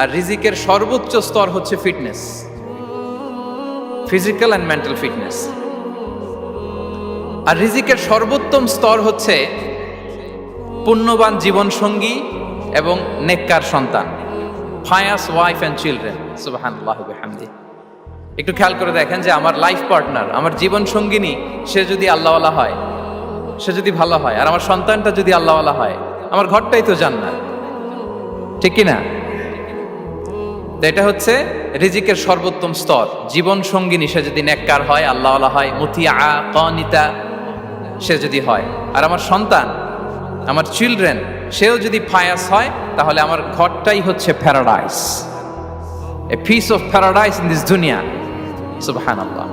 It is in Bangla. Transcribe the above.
আর রিজিকের সর্বোচ্চ স্তর হচ্ছে fitness. Physical and mental fitness আর রিজিকের সর্বোত্তম স্তর হচ্ছে পুণ্যবান জীবন সঙ্গী এবং নেককার সন্তান। ফায়াস ওয়াইফ অ্যান্ড চিলড্রেন সুবাহান্লাহ একটু খেয়াল করে দেখেন যে আমার লাইফ পার্টনার আমার জীবন সঙ্গিনী সে যদি আল্লাহওয়ালা হয়, সে যদি ভালো হয়, আর আমার সন্তানটা যদি আল্লাহওয়ালা হয়, আমার ঘরটাই তো জান্নাত। ঠিক কি না? তো এটা হচ্ছে রিজিকের সর্বোত্তম স্তর। জীবন সঙ্গিনী, সে যদি নেককার হয়, আল্লাহওয়ালা হয়, মতিয়া, কনিতা, সে যদি হয়। আর আমার সন্তান, আমার চিলড্রেন, সেও যদি ফায়াস হয়, তাহলে আমার ঘরটাই হচ্ছে paradise a piece of paradise in this দুনিয়া সুবহানাল্লাহ।